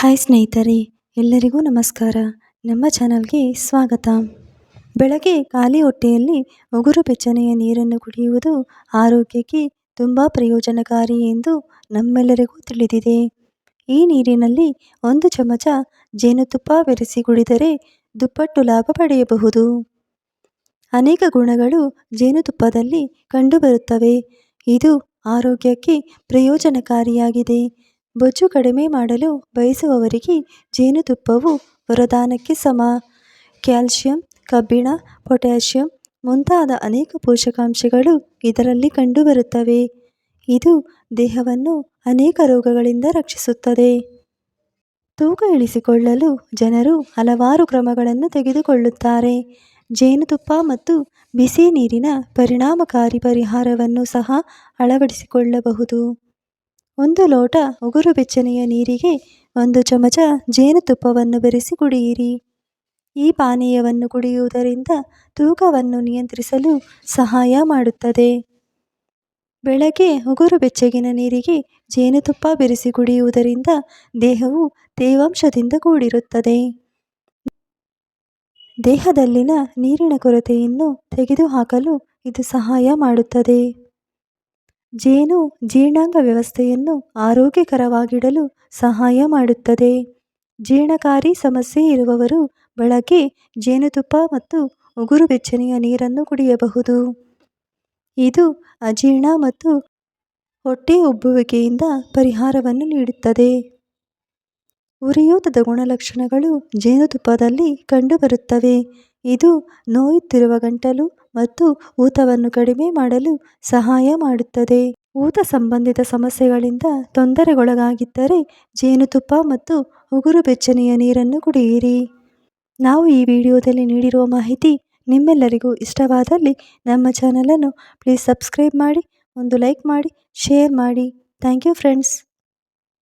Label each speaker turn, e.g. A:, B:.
A: Hi ಸ್ನೇಹಿತರೆ, ಎಲ್ಲರಿಗೂ ನಮಸ್ಕಾರ. ನಮ್ಮ ಚಾನಲ್ಗೆ ಸ್ವಾಗತ. ಬೆಳಗ್ಗೆ ಖಾಲಿ ಹೊಟ್ಟೆಯಲ್ಲಿ ಉಗುರು ಬೆಚ್ಚನೆಯ ನೀರನ್ನು ಕುಡಿಯುವುದು ಆರೋಗ್ಯಕ್ಕೆ ತುಂಬ ಪ್ರಯೋಜನಕಾರಿ ಎಂದು ನಮ್ಮೆಲ್ಲರಿಗೂ ತಿಳಿದಿದೆ. ಈ ನೀರಿನಲ್ಲಿ ಒಂದು ಚಮಚ ಜೇನುತುಪ್ಪ ಬೆರೆಸಿ ಕುಡಿದರೆ ದುಪ್ಪಟ್ಟು ಲಾಭ ಪಡೆಯಬಹುದು. ಅನೇಕ ಗುಣಗಳು ಜೇನುತುಪ್ಪದಲ್ಲಿ ಕಂಡುಬರುತ್ತವೆ. ಇದು ಆರೋಗ್ಯಕ್ಕೆ ಪ್ರಯೋಜನಕಾರಿಯಾಗಿದೆ. ಬೊಜ್ಜು ಕಡಿಮೆ ಮಾಡಲು ಬಯಸುವವರಿಗೆ ಜೇನುತುಪ್ಪವು ವರದಾನಕ್ಕೆ ಸಮ. ಕ್ಯಾಲ್ಸಿಯಂ, ಕಬ್ಬಿಣ, ಪೊಟ್ಯಾಷಿಯಂ ಮುಂತಾದ ಅನೇಕ ಪೋಷಕಾಂಶಗಳು ಇದರಲ್ಲಿ ಕಂಡುಬರುತ್ತವೆ. ಇದು ದೇಹವನ್ನು ಅನೇಕ ರೋಗಗಳಿಂದ ರಕ್ಷಿಸುತ್ತದೆ. ತೂಕ ಇಳಿಸಿಕೊಳ್ಳಲು ಜನರು ಹಲವಾರು ಕ್ರಮಗಳನ್ನು ತೆಗೆದುಕೊಳ್ಳುತ್ತಾರೆ. ಜೇನುತುಪ್ಪ ಮತ್ತು ಬಿಸಿ ನೀರಿನ ಪರಿಣಾಮಕಾರಿ ಪರಿಹಾರವನ್ನು ಸಹ ಅಳವಡಿಸಿಕೊಳ್ಳಬಹುದು. ಒಂದು ಲೋಟ ಉಗುರು ಬೆಚ್ಚನೆಯ ನೀರಿಗೆ ಒಂದು ಚಮಚ ಜೇನುತುಪ್ಪವನ್ನು ಬೆರೆಸಿ ಕುಡಿಯಿರಿ. ಈ ಪಾನೀಯವನ್ನು ಕುಡಿಯುವುದರಿಂದ ತೂಕವನ್ನು ನಿಯಂತ್ರಿಸಲು ಸಹಾಯ ಮಾಡುತ್ತದೆ. ಬೆಳಗ್ಗೆ ಉಗುರು ಬೆಚ್ಚಗಿನ ನೀರಿಗೆ ಜೇನುತುಪ್ಪ ಬೆರೆಸಿ ಕುಡಿಯುವುದರಿಂದ ದೇಹವು ತೇವಾಂಶದಿಂದ ಕೂಡಿರುತ್ತದೆ. ದೇಹದಲ್ಲಿನ ನೀರಿನ ಕೊರತೆಯನ್ನು ತೆಗೆದುಹಾಕಲು ಇದು ಸಹಾಯ ಮಾಡುತ್ತದೆ. ಜೇನು ಜೀರ್ಣಾಂಗ ವ್ಯವಸ್ಥೆಯನ್ನು ಆರೋಗ್ಯಕರವಾಗಿಡಲು ಸಹಾಯ ಮಾಡುತ್ತದೆ. ಜೀರ್ಣಕಾರಿ ಸಮಸ್ಯೆ ಇರುವವರು ಬೆಳಗ್ಗೆ ಜೇನುತುಪ್ಪ ಮತ್ತು ಉಗುರು ಬೆಚ್ಚನೆಯ ನೀರನ್ನು ಕುಡಿಯಬಹುದು. ಇದು ಅಜೀರ್ಣ ಮತ್ತು ಹೊಟ್ಟೆ ಉಬ್ಬುವಿಕೆಯಿಂದ ಪರಿಹಾರವನ್ನು ನೀಡುತ್ತದೆ. ಉರಿಯೂತದ ಗುಣಲಕ್ಷಣಗಳು ಜೇನುತುಪ್ಪದಲ್ಲಿ ಕಂಡುಬರುತ್ತವೆ. ಇದು ನೋಯುತ್ತಿರುವ ಗಂಟಲು ಮತ್ತು ಊತವನ್ನು ಕಡಿಮೆ ಮಾಡಲು ಸಹಾಯ ಮಾಡುತ್ತದೆ. ಊತ ಸಂಬಂಧಿತ ಸಮಸ್ಯೆಗಳಿಂದ ತೊಂದರೆಗೊಳಗಾಗಿದ್ದರೆ ಜೇನುತುಪ್ಪ ಮತ್ತು ಉಗುರು ಬೆಚ್ಚನೆಯ ನೀರನ್ನು ಕುಡಿಯಿರಿ. ನಾವು ಈ ವಿಡಿಯೋದಲ್ಲಿ ನೀಡಿರುವ ಮಾಹಿತಿ ನಿಮ್ಮೆಲ್ಲರಿಗೂ ಇಷ್ಟವಾದಲ್ಲಿ ನಮ್ಮ ಚಾನಲನ್ನು ಪ್ಲೀಸ್ ಸಬ್ಸ್ಕ್ರೈಬ್ ಮಾಡಿ, ಒಂದು ಲೈಕ್ ಮಾಡಿ, ಶೇರ್ ಮಾಡಿ. Thank you friends.